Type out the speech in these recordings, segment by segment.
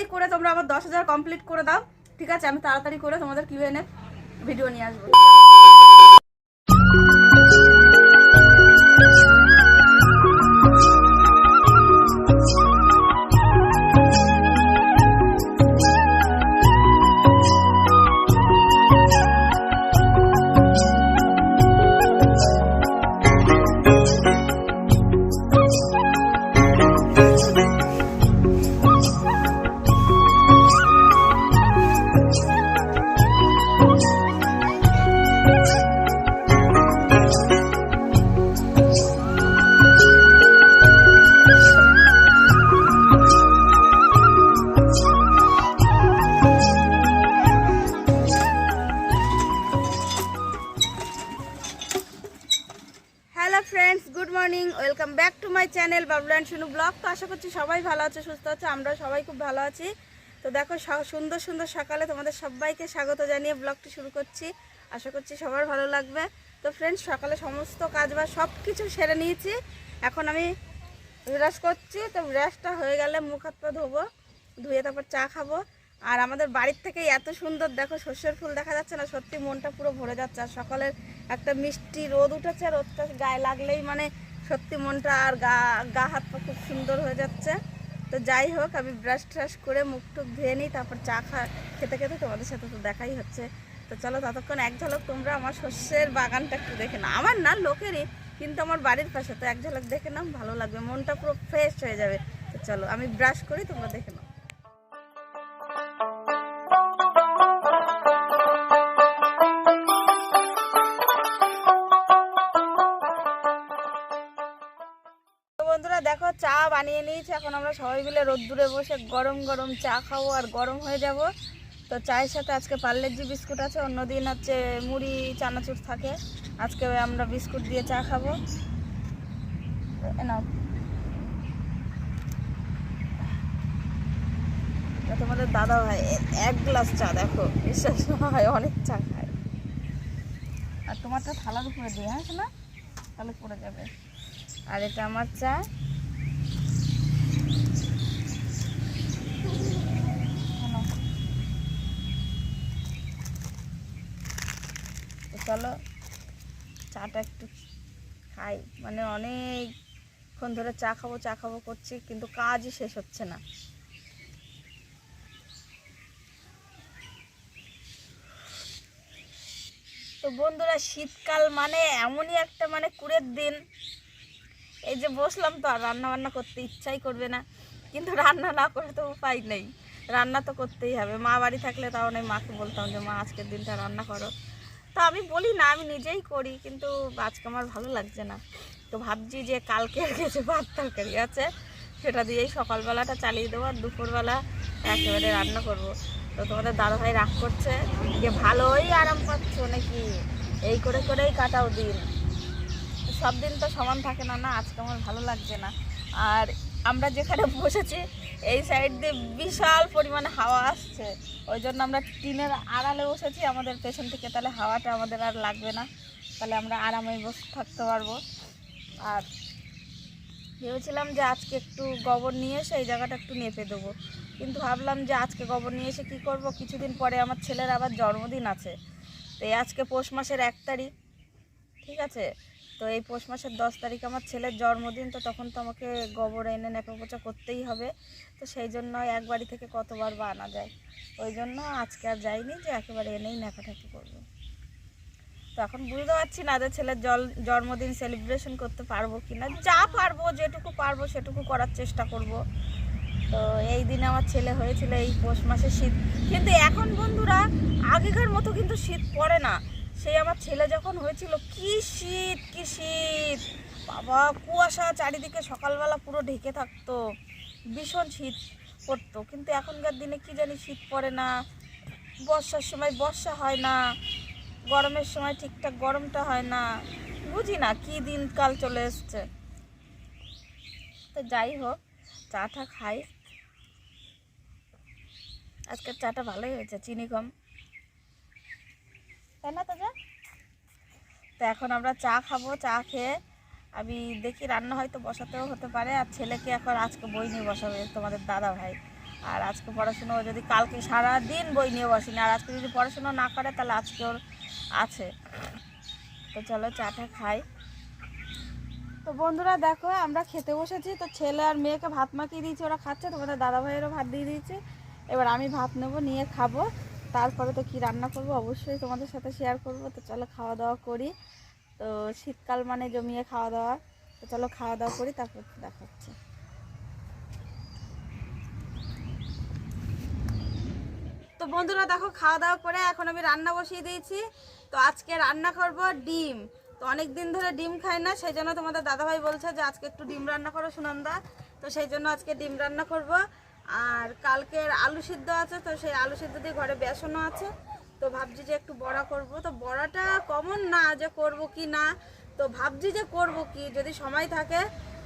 তাড়াতাড়ি করে তোমরা আমার দশ হাজার কমপ্লিট করে দাও। ঠিক আছে, আমি তাড়াতাড়ি করে তোমাদের কিউএনএ ভিডিও নিয়ে আসব। Hello friends good morning welcome back to my channel Bablu and Shunu vlog তো আশা করছি সবাই ভালো আছে, সুস্থ আছে আমরা সবাই খুব ভালো আছি। তো দেখো সুন্দর সুন্দর সকালে তোমাদের সবাইকে স্বাগত জানিয়ে ব্লগটি শুরু করছি। আশা করছি সবার ভালো লাগবে। তো ফ্রেন্ডস সকালে সমস্ত কাজ বা সব কিছু সেরে নিয়েছি। এখন আমি ব্রাশ করছি, তো ব্রাশটা হয়ে গেলে মুখ হাত পা ধোবো, ধুয়ে তারপর চা খাব। আর আমাদের বাড়ির থেকে এত সুন্দর, দেখো শস্যের ফুল দেখা যাচ্ছে না, সত্যি মনটা পুরো ভরে যাচ্ছে। আর সকালের একটা মিষ্টি রোদ উঠেছে রোদটা গায়ে লাগলেই মানে সত্যি মনটা আর গা গা হাত পা খুব সুন্দর হয়ে যাচ্ছে। তো যাই হোক, আমি ব্রাশ ট্রাশ করে মুখ টুক ধুয়ে নিই, তারপর চা খা, খেতে খেতে তোমাদের সাথে তো দেখাই হচ্ছে। তো চলো ততক্ষণ এক ঝলক তোমরা আমার শস্যের বাগানটা একটু দেখে নাও। আমার না লোকেরই, কিন্তু আমার বাড়ির পাশে, তো এক ঝলক দেখে নাও, ভালো লাগবে, মনটা পুরো ফ্রেশ হয়ে যাবে। তো চলো, আমি ব্রাশ করি, তোমরা দেখে নাও। চা বানিয়ে নিয়েছি। এখন আমরা সবাই মিলে রোদ্দুরে বসে গরম গরম চা খাব আর গরম হয়ে যাব। তো চায়ের সাথে আজকে পার্লের যে বিস্কুট আছে, অন্যদিন হচ্ছে মুড়ি, চানাচুর থাকে। আজকে আমরা বিস্কুট দিয়ে চা খাব। তোমাদের দাদা ভাই, এক গ্লাস চা, দেখো। বিশ্বাস হয় অনেক চা খায়। আর তোমারটা থালার উপরে দিয়ে হ্যাঁ শোনা তাহলে পড়ে যাবে। আর এটা আমার চা। চলো, চাটা একটু খাই। মানে অনেকক্ষণ ধরে চা খাব চা খাব করছি, কিন্তু কাজই শেষ হচ্ছে না। তো বন্ধুরা, শীতকাল মানে এমনই একটা মানে কুড়ের দিন। এই যে বসলাম তো আর রান্না বান্না করতে ইচ্ছাই করবে না। কিন্তু রান্না না করে তো উপায় নেই। রান্না তো করতেই হবে। মা বাড়ি থাকলে তাও নয় মাকে বলতাম যে, মা, আজকের দিনটা রান্না করো। তো আমি বলি, না, আমি নিজেই করি, কিন্তু আজকে আমার ভালো লাগছে না। তো ভাবছি যে, কালকে কিছু ভাত তরকারি আছে, সেটা দিয়েই সকালবেলাটা চালিয়ে দেবো আর দুপুরবেলা একেবারে রান্না করব। তো তোমাদের দাদাভাই রাগ করছে যে ভালোই আরাম পাচ্ছ নাকি? এই করে করেই কাটাও দিন। সব দিন তো সমান থাকে না না, আজকে আমার ভালো লাগছে না। আর আমরা যেখানে বসেছি, এই সাইড দিয়ে বিশাল পরিমাণে হাওয়া আসছে। ওই জন্য আমরা টিনের আড়ালে বসেছি, আমাদের পেছন থেকে তাহলে হাওয়াটা আমাদের আর লাগবে না। তাহলে আমরা আরামে বসে থাকতে পারব। আর ভেবেছিলাম যে আজকে একটু গোবর নিয়ে এসে এই জায়গাটা একটু নেপে দেবো। কিন্তু ভাবলাম যে আজকে গোবর নিয়ে এসে কী করব? কিছুদিন পরে আমার ছেলের আবার জন্মদিন আছে। তো আজকে পৌষ মাসের এক তারিখ, ঠিক আছে? তো এই পৌষ মাসের দশ তারিখ আমার ছেলের জন্মদিন, তো তখন তো আমাকে গোবর এনে নেপা পোচা করতেই হবে। তো সেই জন্য এক বাড়ি থেকে কতবার বা আনা যায়। ওই জন্য আজকে আর যাইনি যে একেবারে এনেই নেকাঠাকি করব। তো এখন বুঝতে পারছি না যে ছেলের জল, জন্মদিন সেলিব্রেশন করতে পারব কি না যা পারব, যেটুকু পারব সেটুকু করার চেষ্টা করব। তো এই দিনে আমার ছেলে হয়েছিল এই পৌষ মাসে শীত। কিন্তু এখন বন্ধুরা, আগেকার মতো কিন্তু শীত পড়ে না। সেই আমার ছেলে যখন হয়েছিল, কি শীত কি শীত। বাবা, কুয়াশা চারিদিকে সকালবেলা পুরো ঢেকে থাকতো, ভীষণ শীত পড়তো। কিন্তু এখনকার দিনে কি জানি শীত পড়ে না, বর্ষার সময় বর্ষা হয় না, গরমের সময় ঠিকঠাক গরমটা হয় না। বুঝি না কি দিনকাল চলে এসছে। তো যাই হোক চাটা খাই। আজকের চাটা ভালোই হয়েছে, চিনি কম। তাই না তো যা তো এখন আমরা চা খাব, চা খেয়ে। আমি দেখি রান্না হয়তো বসাতেও হতে পারে। আর ছেলেকে এখন আজকে বই নিয়ে বসাবে তোমাদের দাদা ভাই। আর আজকে পড়াশুনো, যদি কালকে সারা দিন বই নিয়ে বসেনি আর আজকে যদি পড়াশুনো না করে, তাহলে আজকে ওর আছে। তো চলো চাটা খাই। তো বন্ধুরা দেখো, আমরা খেতে বসেছি। তো ছেলে আর মেয়েকে ভাত মাখিয়ে দিয়েছি, ওরা খাচ্ছে, তোমাদের দাদা ভাইয়েরও ভাত দিয়ে দিয়েছি। এবার আমি ভাত নেব, নিয়ে খাব। তারপরে তো কি রান্না করব? অবশ্যই তোমাদের সাথে শেয়ার করব। তো চলো খাওয়া দাওয়া করি। তো শীতকাল মানে জমিয়ে খাওয়া দাওয়া তো চলো খাওয়া দাওয়া করি, তারপর দেখাচ্ছি। তো বন্ধুরা, দেখো খাওয়া দাওয়া করে এখন আমি রান্না বসিয়ে দিয়েছি। তো আজকে রান্না করব ডিম। তো অনেক দিন ধরে ডিম খাই না, সেই জন্য তোমাদের দাদাভাই বলছে যে আজকে একটু ডিম রান্না করো, সুনন্দা। তো সেই জন্য আজকে ডিম রান্না করব। আর কালকের আলু সিদ্ধ আছে, তো সেই আলু সিদ্ধ দিয়ে ঘরে বেসনও আছে। তো ভাবছি যে একটু বড়া করব। তো বড়াটা কমন না যে করব কি না, তো ভাবছি যে করব কি, যদি সময় থাকে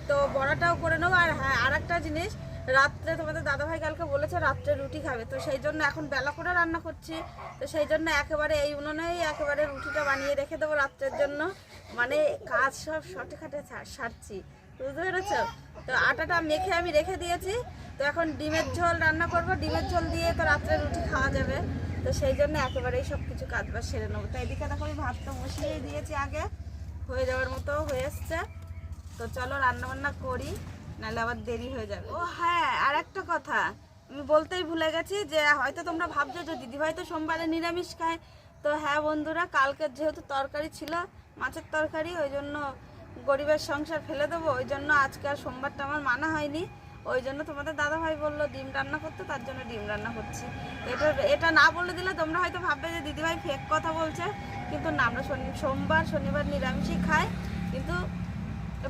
তো বড়াটাও করে নেব। আর হ্যাঁ আর একটা জিনিস, রাত্রে তোমাদের দাদাভাই কালকে বলেছে রাত্রে রুটি খাবে, তো সেই জন্য এখন বেলা করে রান্না করছি। তো সেই জন্য একেবারে এই উনুনেই একেবারে রুটিটা বানিয়ে রেখে দেবো রাত্রের জন্য। মানে কাজ সব শর্টে খাটে সারছি, বুঝতে পেরেছ? তো আটাটা মেখে আমি রেখে দিয়েছি। তো এখন ডিমের ঝোল রান্না করব। ডিমের ঝোল দিয়ে তো রাত্রে রুটি খাওয়া যাবে। তো সেই জন্য একেবারেই সব কিছু কাজ বাজ সেরে নেব। তো এদিকে দেখো আমি ভাতটা বসিয়ে দিয়েছি আগে। হয়ে যাওয়ার মতো হয়ে এসছে। তো চলো রান্না বান্না করি, নাহলে আবার দেরি হয়ে যাবে। ও হ্যাঁ আর একটা কথা। আমি বলতেই ভুলে গেছি যে হয়তো তোমরা ভাবছ যে দিদিভাই তো সোমবারে নিরামিষ খায়। তো হ্যাঁ বন্ধুরা কালকের যেহেতু তরকারি ছিল, মাছের তরকারি, ওই জন্য গরিবের সংসার ফেলে দেবো। ওই জন্য আজকে আর সোমবারটা আমার মানা হয়নি। ওই জন্য তোমাদের দাদাভাই বলল, ডিম রান্না করতে, তার জন্য ডিম রান্না করছি। এটা এটা না বলে দিলে তোমরা হয়তো ভাববে যে দিদিভাই ফেক কথা বলছে। কিন্তু না, আমরা সোমবার, শনিবার নিরামিষই খাই। কিন্তু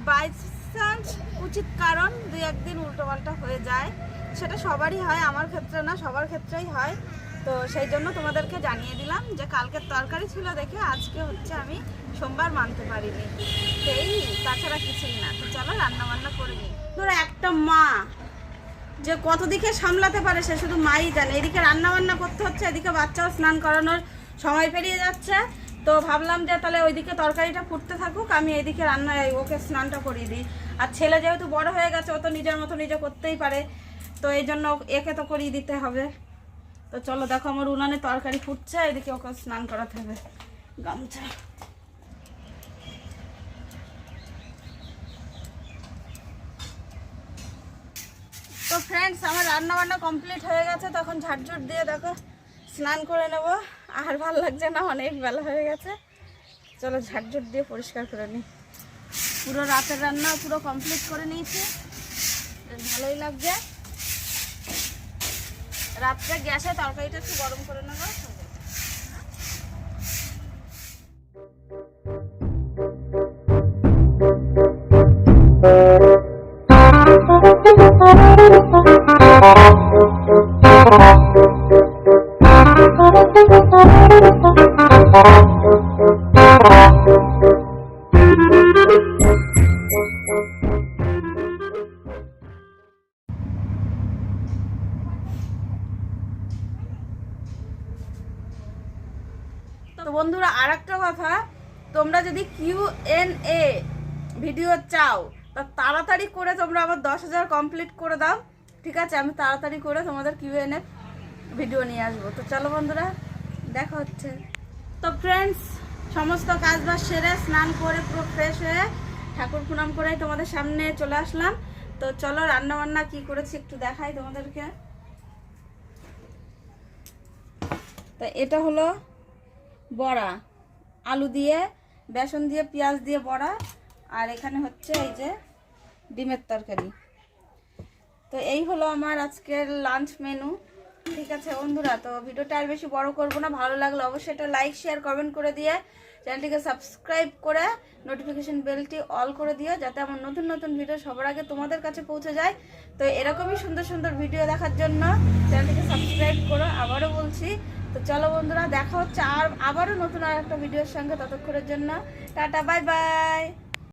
বাই চান্স উচিত কারণ দুই একদিন উল্টোপাল্টা হয়ে যায়। সেটা সবারই হয়, আমার ক্ষেত্রে না, সবার ক্ষেত্রেই হয়। তো সেই জন্য তোমাদেরকে জানিয়ে দিলাম যে কালকের তরকারি ছিল দেখে আজকে হচ্ছে আমি সোমবার মানতে পারিনি। এই, তাছাড়া কিছুই না। তো চলো রান্না বান্না করে নিই। ধরো একটা মা যে কত দিকে সামলাতে পারে সে শুধু মাই জানে। এদিকে রান্না বান্না করতে হচ্ছে, এদিকে বাচ্চাও স্নান করানোর সময় পেরিয়ে যাচ্ছে। তো ভাবলাম যে তাহলে ওইদিকে তরকারিটা ফুটতে থাকুক, আমি এদিকে রান্না ওকে স্নানটা করিয়ে দিই। আর ছেলে যেহেতু বড় হয়ে গেছে, ও তো নিজের মতো নিজে করতেই পারে। তো এই জন্য একে তো করিয়ে দিতে হবে। তো চলো দেখো আমার উনানে তরকারি ফুটছে, এদিকে ওকে স্নান করাতে হবে। গামছা তো ফ্রেন্ডস আমার রান্না বান্না কমপ্লিট হয়ে গেছে, তখন ঝাড়ঝুট দিয়ে দেখো, স্নান করে নেব। আর ভালো লাগছে না, অনেক বেলা হয়ে গেছে। চলো ঝাড়ঝুট দিয়ে পরিষ্কার করে নিই। পুরো রাতের রান্না পুরো কমপ্লিট করে নিয়েছি। ভালোই লাগছে। রাত্রে গ্যাসে তরকারিটা একটু গরম করে নেব। বন্ধুরা আর একটা কথা, তোমরা যদি কিউ এন এ ভিডিও চাও, তা তাড়াতাড়ি করে তোমরা আমার দশ হাজার কমপ্লিট করে দাও, ঠিক আছে? আমি তাড়াতাড়ি করে তোমাদের কিউ এন এ ভিডিও নিয়ে আসব। তো চলো বন্ধুরা, দেখা হচ্ছে। তো ফ্রেন্ডস সমস্ত কাজ বাজ সেরে স্নান করে পুরো ফ্রেশ হয়ে ঠাকুর প্রণাম করে তোমাদের সামনে চলে আসলাম। তো চলো রান্না বান্না কি করেছি একটু দেখাই তোমাদেরকে। তো এটা হলো বড়া। আলু দিয়ে, বেসন দিয়ে, পেঁয়াজ দিয়ে বড়া। আর এখানে হচ্ছে এই যে ডিমের তরকারি। তো এই হলো আমার আজকের লাঞ্চ মেনু ঠিক আছে বন্ধুরা, তো ভিডিওটা আর বেশি বড় করব না। ভালো লাগলে অবশ্যই এটা লাইক শেয়ার কমেন্ট করে দিয়ে চ্যানেলটিকে সাবস্ক্রাইব করে নোটিফিকেশন বেলটি অল করে দিও, যাতে আমার নতুন নতুন ভিডিও সবার আগে তোমাদের কাছে পৌঁছে যায়। তো এরকমই সুন্দর সুন্দর ভিডিও দেখার জন্য চ্যানেলটিকে সাবস্ক্রাইব করো। আবারও বলছি তো চলো বন্ধুরা, দেখা হচ্ছে আর আবারও নতুন আর একটা ভিডিওর সঙ্গে ততক্ষণের জন্য। Tata bye bye